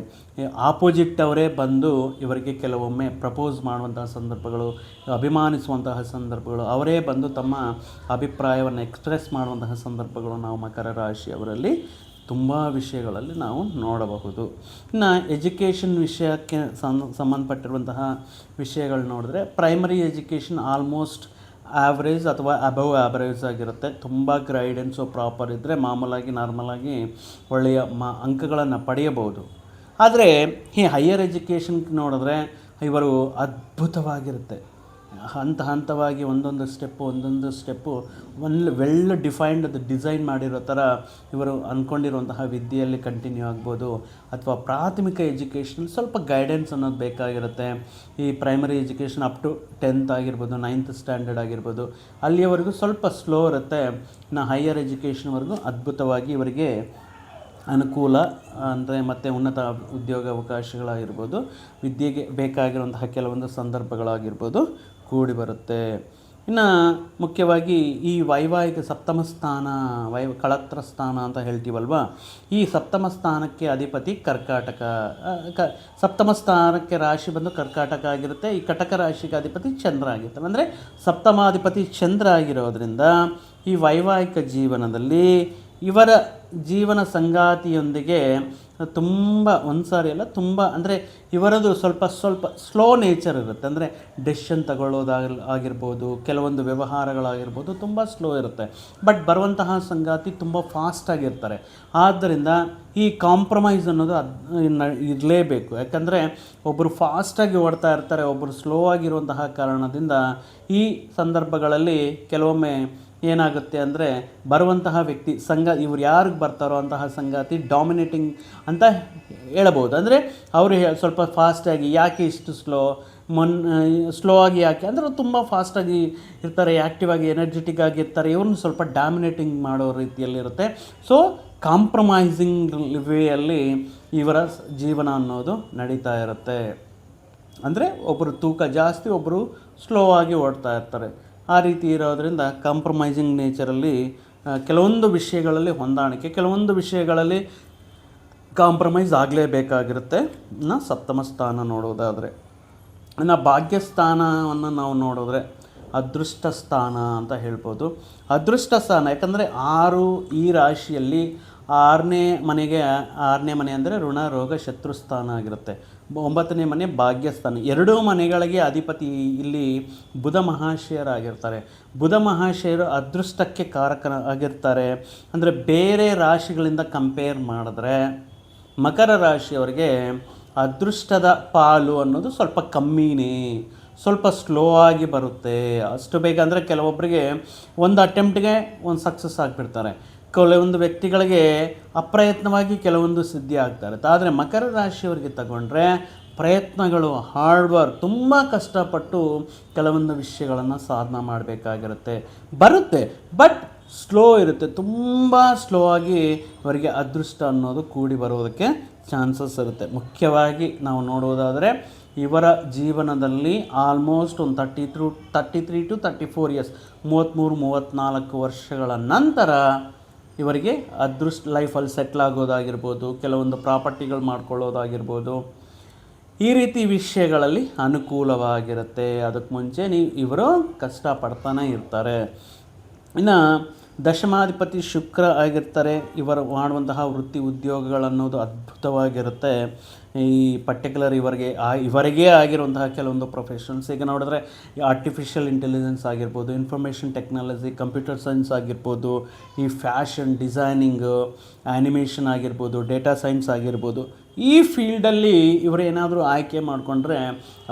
ಆಪೋಸಿಟ್ ಅವರೇ ಬಂದು ಇವರಿಗೆ ಕೆಲವೊಮ್ಮೆ ಪ್ರಪೋಸ್ ಮಾಡುವಂತಹ ಸಂದರ್ಭಗಳು, ಅಭಿಮಾನಿಸುವಂತಹ ಸಂದರ್ಭಗಳು, ಅವರೇ ಬಂದು ತಮ್ಮ ಅಭಿಪ್ರಾಯವನ್ನು ಎಕ್ಸ್ಪ್ರೆಸ್ ಮಾಡುವಂತಹ ಸಂದರ್ಭಗಳು ನಾವು ಮಕರ ರಾಶಿ ಅವರಲ್ಲಿ ತುಂಬ ವಿಷಯಗಳಲ್ಲಿ ನಾವು ನೋಡಬಹುದು. ಇನ್ನು ಎಜುಕೇಷನ್ ವಿಷಯಕ್ಕೆ ಸಂಬಂಧಪಟ್ಟಿರುವಂತಹ ವಿಷಯಗಳು ನೋಡಿದ್ರೆ ಪ್ರೈಮರಿ ಎಜುಕೇಷನ್ ಆಲ್ಮೋಸ್ಟ್ ಆ್ಯಾವ್ರೇಜ್ ಅಥವಾ ಅಬವ್ ಆ್ಯಾವ್ರೇಜ್ ಆಗಿರುತ್ತೆ. ತುಂಬ ಗೈಡೆನ್ಸು ಪ್ರಾಪರ್ ಇದ್ದರೆ ಮಾಮೂಲಾಗಿ ನಾರ್ಮಲಾಗಿ ಒಳ್ಳೆಯ ಮಾ, ಅಂಕಗಳನ್ನು ಪಡೆಯಬಹುದು. ಆದರೆ ಈ ಹೈಯರ್ ಎಜುಕೇಷನ್ ನೋಡಿದ್ರೆ ಇವರು ಅದ್ಭುತವಾಗಿರುತ್ತೆ. ಹಂತ ಹಂತವಾಗಿ ಒಂದೊಂದು ಸ್ಟೆಪ್ಪು ಒಂದೊಂದು step one well defined design ಮಾಡಿರೋ ಥರ ಇವರು ಅಂದ್ಕೊಂಡಿರುವಂತಹ ವಿದ್ಯೆಯಲ್ಲಿ ಕಂಟಿನ್ಯೂ ಆಗ್ಬೋದು. ಅಥವಾ ಪ್ರಾಥಮಿಕ ಎಜುಕೇಷನ್ ಸ್ವಲ್ಪ ಗೈಡೆನ್ಸ್ ಅನ್ನೋದು ಬೇಕಾಗಿರುತ್ತೆ. ಈ primary education up to tenth ಆಗಿರ್ಬೋದು ನೈನ್ತ್ ಸ್ಟ್ಯಾಂಡರ್ಡ್ ಆಗಿರ್ಬೋದು, ಅಲ್ಲಿಯವರೆಗೂ ಸ್ವಲ್ಪ ಸ್ಲೋ ಇರುತ್ತೆ. ಇನ್ನು ಹೈಯರ್ ಎಜುಕೇಷನ್ವರೆಗೂ ಅದ್ಭುತವಾಗಿ ಇವರಿಗೆ ಅನುಕೂಲ, ಅಂದರೆ ಮತ್ತು ಉನ್ನತ ಉದ್ಯೋಗ ಅವಕಾಶಗಳಾಗಿರ್ಬೋದು, ವಿದ್ಯೆಗೆ ಬೇಕಾಗಿರುವಂತಹ ಕೆಲವೊಂದು ಸಂದರ್ಭಗಳಾಗಿರ್ಬೋದು. ಕೂಡಿ ಬರುತ್ತೆ. ಇನ್ನು ಮುಖ್ಯವಾಗಿ ಈ ವೈವಾಹಿಕ ಸಪ್ತಮ ಸ್ಥಾನ, ವೈ ಕಳತ್ರ ಸ್ಥಾನ ಅಂತ ಹೇಳ್ತೀವಲ್ವ? ಈ ಸಪ್ತಮ ಸ್ಥಾನಕ್ಕೆ ಅಧಿಪತಿ ಕರ್ಕಾಟಕ. ಕ, ಸಪ್ತಮ ಸ್ಥಾನಕ್ಕೆ ರಾಶಿ ಬಂದು ಕರ್ಕಾಟಕ ಆಗಿರುತ್ತೆ. ಈ ಕಟಕ ರಾಶಿಗೆ ಅಧಿಪತಿ ಚಂದ್ರ ಆಗಿರ್ತವೆ ಅಂದರೆ ಸಪ್ತಮಾಧಿಪತಿ ಚಂದ್ರ ಆಗಿರೋದ್ರಿಂದ ಈ ವೈವಾಹಿಕ ಜೀವನದಲ್ಲಿ ಇವರ ಜೀವನ ಸಂಗಾತಿಯೊಂದಿಗೆ ತುಂಬ, ಒಂದು ಸಾರಿ ಅಲ್ಲ, ತುಂಬ, ಅಂದರೆ ಇವರದು ಸ್ವಲ್ಪ ಸ್ವಲ್ಪ ಸ್ಲೋ ನೇಚರ್ ಇರುತ್ತೆ. ಅಂದರೆ ಡೆಸಿಷನ್ ತಗೊಳ್ಳೋದಾಗ ಆಗಿರ್ಬೋದು, ಕೆಲವೊಂದು ವ್ಯವಹಾರಗಳಾಗಿರ್ಬೋದು, ತುಂಬ ಸ್ಲೋ ಇರುತ್ತೆ. ಬಟ್ ಬರುವಂತಹ ಸಂಗಾತಿ ತುಂಬ ಫಾಸ್ಟಾಗಿರ್ತಾರೆ ಆದ್ದರಿಂದ ಈ ಕಾಂಪ್ರಮೈಸ್ ಅನ್ನೋದು ಇರಲೇಬೇಕು. ಯಾಕಂದರೆ ಒಬ್ಬರು ಫಾಸ್ಟಾಗಿ ಓಡ್ತಾ ಇರ್ತಾರೆ ಒಬ್ಬರು ಸ್ಲೋ ಆಗಿರುವಂತಹ ಕಾರಣದಿಂದ ಈ ಸಂದರ್ಭಗಳಲ್ಲಿ ಕೆಲವೊಮ್ಮೆ ಏನಾಗುತ್ತೆ ಅಂದರೆ ಬರುವಂತಹ ವ್ಯಕ್ತಿ, ಸಂಘ, ಇವ್ರು ಯಾರಿಗೆ ಬರ್ತಾರೋ ಅಂತಹ ಸಂಗಾತಿ ಡಾಮಿನೇಟಿಂಗ್ ಅಂತ ಹೇಳಬಹುದು. ಅಂದರೆ ಅವರು ಸ್ವಲ್ಪ ಫಾಸ್ಟಾಗಿ ಯಾಕೆ ಇಷ್ಟು ಸ್ಲೋ ಮೊನ್ ಸ್ಲೋ ಆಗಿ ಯಾಕೆ? ಅಂದರೆ ತುಂಬ ಫಾಸ್ಟಾಗಿ ಇರ್ತಾರೆ ಆ್ಯಕ್ಟಿವ್ ಆಗಿ ಎನರ್ಜೆಟಿಕ್ ಆಗಿರ್ತಾರೆ ಇವ್ರನ್ನ ಸ್ವಲ್ಪ ಡಾಮಿನೇಟಿಂಗ್ ಮಾಡೋ ರೀತಿಯಲ್ಲಿರುತ್ತೆ. ಸೊ ಕಾಂಪ್ರಮೈಸಿಂಗ್ ವೇಯಲ್ಲಿ ಇವರ ಜೀವನ ಅನ್ನೋದು ನಡೀತಾ ಇರುತ್ತೆ. ಅಂದರೆ ಒಬ್ಬರು ತೂಕ ಜಾಸ್ತಿ ಒಬ್ಬರು ಸ್ಲೋ ಆಗಿ ಓಡ್ತಾ ಇರ್ತಾರೆ. ಆ ರೀತಿ ಇರೋದರಿಂದ ಕಾಂಪ್ರಮೈಸಿಂಗ್ ನೇಚರಲ್ಲಿ ಕೆಲವೊಂದು ವಿಷಯಗಳಲ್ಲಿ ಹೊಂದಾಣಿಕೆ, ಕೆಲವೊಂದು ವಿಷಯಗಳಲ್ಲಿ ಕಾಂಪ್ರಮೈಸ್ ಆಗಲೇಬೇಕಾಗಿರುತ್ತೆ. ಇನ್ನು ಸಪ್ತಮ ಸ್ಥಾನ ನೋಡೋದಾದರೆ. ಇನ್ನು ಭಾಗ್ಯಸ್ಥಾನವನ್ನು ನಾವು ನೋಡಿದ್ರೆ ಅದೃಷ್ಟ ಸ್ಥಾನ ಅಂತ ಹೇಳ್ಬೋದು. ಅದೃಷ್ಟ ಸ್ಥಾನ, ಯಾಕಂದರೆ ಆರು ಈ ರಾಶಿಯಲ್ಲಿ ಆರನೇ ಮನೆಗೆ, ಆರನೇ ಮನೆ ಅಂದರೆ ಋಣ, ರೋಗ, ಶತ್ರು ಸ್ಥಾನ ಆಗಿರುತ್ತೆ. ಒಂಬತ್ತನೇ ಮನೆ ಭಾಗ್ಯಸ್ಥಾನ. ಎರಡೂ ಮನೆಗಳಿಗೆ ಅಧಿಪತಿ ಇಲ್ಲಿ ಬುಧ ಮಹಾಶಯರಾಗಿರ್ತಾರೆ. ಬುಧ ಮಹಾಶಯರು ಅದೃಷ್ಟಕ್ಕೆ ಕಾರಕ ಆಗಿರ್ತಾರೆ ಅಂದರೆ ಬೇರೆ ರಾಶಿಗಳಿಂದ ಕಂಪೇರ್ ಮಾಡಿದ್ರೆ ಮಕರ ರಾಶಿಯವರಿಗೆ ಅದೃಷ್ಟದ ಪಾಲು ಅನ್ನೋದು ಸ್ವಲ್ಪ ಕಮ್ಮಿನೇ. ಸ್ವಲ್ಪ ಸ್ಲೋ ಆಗಿ ಬರುತ್ತೆ. ಅಷ್ಟು ಬೇಗ ಅಂದರೆ ಕೆಲವೊಬ್ಬರಿಗೆ ಒಂದು ಅಟೆಂಪ್ಟ್ಗೆ ಒಂದು ಸಕ್ಸಸ್ ಆಗಿಬಿಡ್ತಾರೆ. ಕೆಲವೊಂದು ವ್ಯಕ್ತಿಗಳಿಗೆ ಅಪ್ರಯತ್ನವಾಗಿ ಕೆಲವೊಂದು ಸಿದ್ಧಿ ಆಗ್ತಾರೆ ಆದರೆ ಮಕರ ರಾಶಿಯವರಿಗೆ ತಗೊಂಡ್ರೆ ಪ್ರಯತ್ನಗಳು ಹಾರ್ಡ್ ವರ್ಕ್ ತುಂಬ ಕಷ್ಟಪಟ್ಟು ಕೆಲವೊಂದು ವಿಷಯಗಳನ್ನು ಸಾಧನ ಮಾಡಬೇಕಾಗಿರುತ್ತೆ. ಬರುತ್ತೆ ಬಟ್ ಸ್ಲೋ ಇರುತ್ತೆ. ತುಂಬ ಸ್ಲೋ ಆಗಿ ಅವರಿಗೆ ಅದೃಷ್ಟ ಅನ್ನೋದು ಕೂಡಿ ಬರೋದಕ್ಕೆ ಚಾನ್ಸಸ್ ಇರುತ್ತೆ. ಮುಖ್ಯವಾಗಿ ನಾವು ನೋಡೋದಾದರೆ ಇವರ ಜೀವನದಲ್ಲಿ ಆಲ್ಮೋಸ್ಟ್ ಒಂದು thirty through thirty three to thirty four years ಮೂವತ್ತ್ಮೂರು ಮೂವತ್ತ್ನಾಲ್ಕು ವರ್ಷಗಳ ನಂತರ ಇವರಿಗೆ ಅದೃಷ್ಟ ಲೈಫಲ್ಲಿ ಸೆಟ್ಲ್ ಆಗೋದಾಗಿರ್ಬೋದು, ಕೆಲವೊಂದು ಪ್ರಾಪರ್ಟಿಗಳು ಮಾಡ್ಕೊಳ್ಳೋದಾಗಿರ್ಬೋದು. ಈ ರೀತಿ ವಿಷಯಗಳಲ್ಲಿ ಅನುಕೂಲವಾಗಿರುತ್ತೆ. ಅದಕ್ಕೆ ಮುಂಚೆ ನೀವು ಇವರು ಕಷ್ಟಪಡ್ತಾನೆ ಇರ್ತಾರೆ. ಇನ್ನು ದಶಮಾಧಿಪತಿ ಶುಕ್ರ ಆಗಿರ್ತಾರೆ. ಇವರು ಮಾಡುವಂತಹ ವೃತ್ತಿ ಉದ್ಯೋಗಗಳನ್ನೋದು ಅದ್ಭುತವಾಗಿರುತ್ತೆ. ಈ ಪರ್ಟಿಕ್ಯುಲರ್ ಇವರಿಗೆ ಆ, ಇವರಿಗೆ ಆಗಿರುವಂತಹ ಕೆಲವೊಂದು ಪ್ರೊಫೆಷನ್ಸ್ ಈಗ ನೋಡಿದ್ರೆ ಆರ್ಟಿಫಿಷಿಯಲ್ ಇಂಟೆಲಿಜೆನ್ಸ್ ಆಗಿರ್ಬೋದು ಇನ್ಫಾರ್ಮೇಷನ್ ಟೆಕ್ನಾಲಜಿ ಕಂಪ್ಯೂಟರ್ ಸೈನ್ಸ್ ಆಗಿರ್ಬೋದು, ಈ ಫ್ಯಾಷನ್ ಡಿಸೈನಿಂಗು ಆ್ಯನಿಮೇಷನ್ ಆಗಿರ್ಬೋದು ಡೇಟಾ ಸೈನ್ಸ್ ಆಗಿರ್ಬೋದು. ಈ ಫೀಲ್ಡಲ್ಲಿ ಇವರು ಏನಾದರೂ ಆಯ್ಕೆ ಮಾಡಿಕೊಂಡ್ರೆ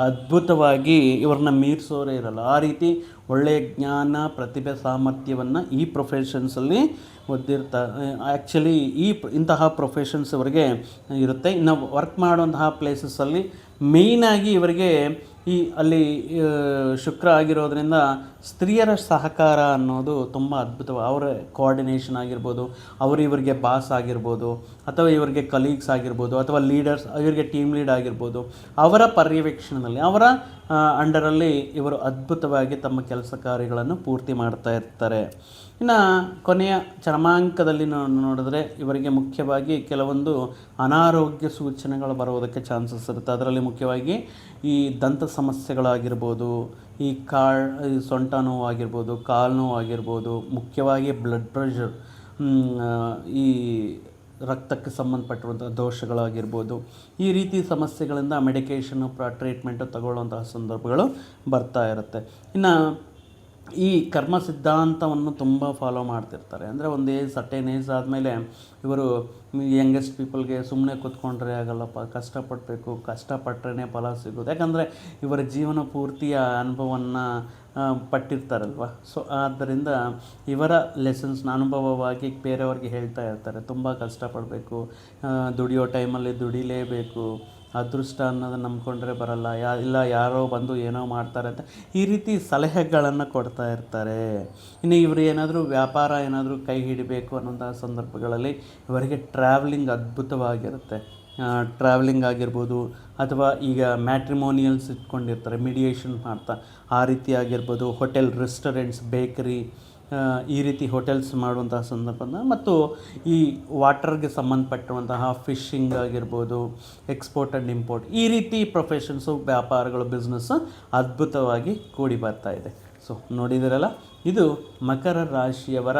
ಅದ್ಭುತವಾಗಿ ಇವ್ರನ್ನ ಮೀರಿಸೋರೇ ಇರಲ್ಲ. ಆ ರೀತಿ ಒಳ್ಳೆಯ ಜ್ಞಾನ, ಪ್ರತಿಭೆ, ಸಾಮರ್ಥ್ಯವನ್ನು ಈ ಪ್ರೊಫೆಷನ್ಸಲ್ಲಿ ಹೊಂದಿರ್ತಾರೆ ಆ್ಯಕ್ಚುಲಿ ಈ ಇಂತಹ ಪ್ರೊಫೆಷನ್ಸ್ ಇವರಿಗೆ ಇರುತ್ತೆ. ಇನ್ನು ವರ್ಕ್ ಮಾಡುವಂತಹ ಪ್ಲೇಸಸ್ಸಲ್ಲಿ ಮೇಯ್ನಾಗಿ ಇವರಿಗೆ ಈ ಅಲ್ಲಿ ಶುಕ್ರ ಆಗಿರೋದ್ರಿಂದ ಸ್ತ್ರೀಯರ ಸಹಕಾರ ಅನ್ನೋದು ತುಂಬ ಅದ್ಭುತ ಅವರ ಕೋಆರ್ಡಿನೇಷನ್ ಆಗಿರ್ಬೋದು, ಅವರು ಇವರಿಗೆ ಬಾಸ್ ಆಗಿರ್ಬೋದು, ಅಥವಾ ಇವರಿಗೆ ಕಲೀಗ್ಸ್ ಆಗಿರ್ಬೋದು, ಅಥವಾ ಲೀಡರ್ಸ್ ಇವರಿಗೆ ಟೀಮ್ ಲೀಡ್ ಆಗಿರ್ಬೋದು, ಅವರ ಪರ್ಯವೇಕ್ಷಣದಲ್ಲಿ, ಅವರ ಅಂಡರಲ್ಲಿ ಇವರು ಅದ್ಭುತವಾಗಿ ತಮ್ಮ ಕೆಲಸ ಕಾರ್ಯಗಳನ್ನು ಪೂರ್ತಿ ಮಾಡ್ತಾ ಇರ್ತಾರೆ. ಇನ್ನು ಕೊನೆಯ ಚರ್ಮಾಂಕದಲ್ಲಿ ನಾವು ನೋಡಿದ್ರೆ ಇವರಿಗೆ ಮುಖ್ಯವಾಗಿ ಕೆಲವೊಂದು ಅನಾರೋಗ್ಯ ಸೂಚನೆಗಳು ಬರುವುದಕ್ಕೆ ಚಾನ್ಸಸ್ ಇರುತ್ತೆ. ಅದರಲ್ಲಿ ಮುಖ್ಯವಾಗಿ ಈ ದಂತ ಸಮಸ್ಯೆಗಳಾಗಿರ್ಬೋದು, ಈ ಕಾಳ್, ಈ ಸೊಂಟ ನೋವಾಗಿರ್ಬೋದು, ಕಾಲು ನೋವು ಆಗಿರ್ಬೋದು ಮುಖ್ಯವಾಗಿ ಬ್ಲಡ್ ಪ್ರೆಷರ್ ಈ ರಕ್ತಕ್ಕೆ ಸಂಬಂಧಪಟ್ಟಿರುವಂಥ ದೋಷಗಳಾಗಿರ್ಬೋದು, ಈ ರೀತಿ ಸಮಸ್ಯೆಗಳಿಂದ ಮೆಡಿಕೇಷನು ಪ್ರ ಟ್ರೀಟ್ಮೆಂಟು ತಗೊಳ್ಳುವಂತಹ ಸಂದರ್ಭಗಳು ಬರ್ತಾ ಇರುತ್ತೆ. ಇನ್ನು ಈ ಕರ್ಮ ಸಿದ್ಧಾಂತವನ್ನು ತುಂಬ ಫಾಲೋ ಮಾಡ್ತಿರ್ತಾರೆ. ಅಂದರೆ ಒಂದು ಏಜ್ ಸರ್ಟೇನ್ ಏಜ್ ಆದಮೇಲೆ ಇವರು ಯಂಗೆಸ್ಟ್ ಪೀಪಲ್ಗೆ ಸುಮ್ಮನೆ ಕೂತ್ಕೊಂಡ್ರೆ ಆಗಲ್ಲಪ್ಪ, ಕಷ್ಟಪಡಬೇಕು ಕಷ್ಟಪಟ್ರೇ ಫಲ ಸಿಗೋದು ಯಾಕಂದರೆ ಇವರ ಜೀವನ ಪೂರ್ತಿಯ ಅನುಭವವನ್ನು ಪಟ್ಟಿರ್ತಾರಲ್ವ? ಸೊ ಆದ್ದರಿಂದ ಇವರ ಲೆಸನ್ಸ್ನ ಅನುಭವವಾಗಿ ಬೇರೆಯವ್ರಿಗೆ ಹೇಳ್ತಾ ಇರ್ತಾರೆ. ತುಂಬ ಕಷ್ಟಪಡಬೇಕು ದುಡಿಯೋ ಟೈಮಲ್ಲಿ ದುಡಿಲೇಬೇಕು ಅದೃಷ್ಟ ಅನ್ನೋದನ್ನ ನಂಬ್ಕೊಂಡ್ರೆ ಬರಲ್ಲ. ಯಾ, ಇಲ್ಲ ಯಾರೋ ಬಂದು ಏನೋ ಮಾಡ್ತಾರೆ ಅಂತ ಈ ರೀತಿ ಸಲಹೆಗಳನ್ನು ಕೊಡ್ತಾ ಇರ್ತಾರೆ. ಇನ್ನು ಇವರು ಏನಾದರೂ ವ್ಯಾಪಾರ ಏನಾದರೂ ಕೈ ಹಿಡಿಬೇಕು ಅನ್ನೋಂಥ ಸಂದರ್ಭಗಳಲ್ಲಿ ಇವರಿಗೆ ಟ್ರಾವೆಲಿಂಗ್ ಅದ್ಭುತವಾಗಿರುತ್ತೆ. ಟ್ರಾವೆಲಿಂಗ್ ಆಗಿರ್ಬೋದು ಅಥವಾ ಈಗ ಮ್ಯಾಟ್ರಿಮೋನಿಯಲ್ಸ್ ಇಟ್ಕೊಂಡಿರ್ತಾರೆ ಮಿಡಿಯೇಷನ್ ಮಾಡ್ತಾ ಆ ರೀತಿ ಆಗಿರ್ಬೋದು ಹೋಟೆಲ್ ರೆಸ್ಟೋರೆಂಟ್ಸ್ ಬೇಕರಿ ಈ ರೀತಿ ಹೋಟೆಲ್ಸ್ ಮಾಡುವಂತಹ ಸಂದರ್ಭದ ಮತ್ತು ಈ ವಾಟರ್ಗೆ ಸಂಬಂಧಪಟ್ಟಿರುವಂತಹ ಫಿಶಿಂಗ್ ಆಗಿರ್ಬೋದು ಎಕ್ಸ್ಪೋರ್ಟ್ ಆ್ಯಂಡ್ ಇಂಪೋರ್ಟ್ ಈ ರೀತಿ ಪ್ರೊಫೆಷನ್ಸು ವ್ಯಾಪಾರಗಳು ಬಿಸ್ನೆಸ್ಸು ಅದ್ಭುತವಾಗಿ ಕೂಡಿ ಬರ್ತಾ ಇದೆ. ಸೊ ನೋಡಿದಿರಲ್ಲ, ಇದು ಮಕರ ರಾಶಿಯವರ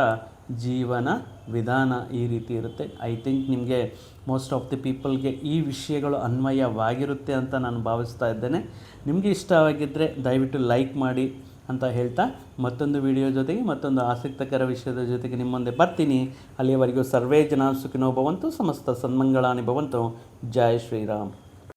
ಜೀವನ ವಿಧಾನ ಈ ರೀತಿ ಇರುತ್ತೆ. ಐ ಥಿಂಕ್ ನಿಮಗೆ ಮೋಸ್ಟ್ ಆಫ್ ದಿ ಪೀಪಲ್ಗೆ ಈ ವಿಷಯಗಳು ಅನ್ವಯವಾಗಿರುತ್ತೆ ಅಂತ ನಾನು ಭಾವಿಸ್ತಾ ಇದ್ದೇನೆ. ನಿಮಗೆ ಇಷ್ಟವಾಗಿದ್ದರೆ ದಯವಿಟ್ಟು ಲೈಕ್ ಮಾಡಿ ಅಂತ ಹೇಳ್ತಾ ಮತ್ತೊಂದು ವಿಡಿಯೋ ಜೊತೆಗೆ ಮತ್ತೊಂದು ಆಸಕ್ತಕರ ವಿಷಯದ ಜೊತೆಗೆ ನಿಮ್ಮ ಮುಂದೆ ಬರ್ತೀನಿ. ಅಲ್ಲಿಯವರೆಗೂ ಸರ್ವೇ ಜನ ಸುಖಿನೋ ಭವಂತು ಸಮಸ್ತ ಸನ್ಮಂಗಳಾನಿ ಭವಂತು ಜಯ ಶ್ರೀರಾಮ್.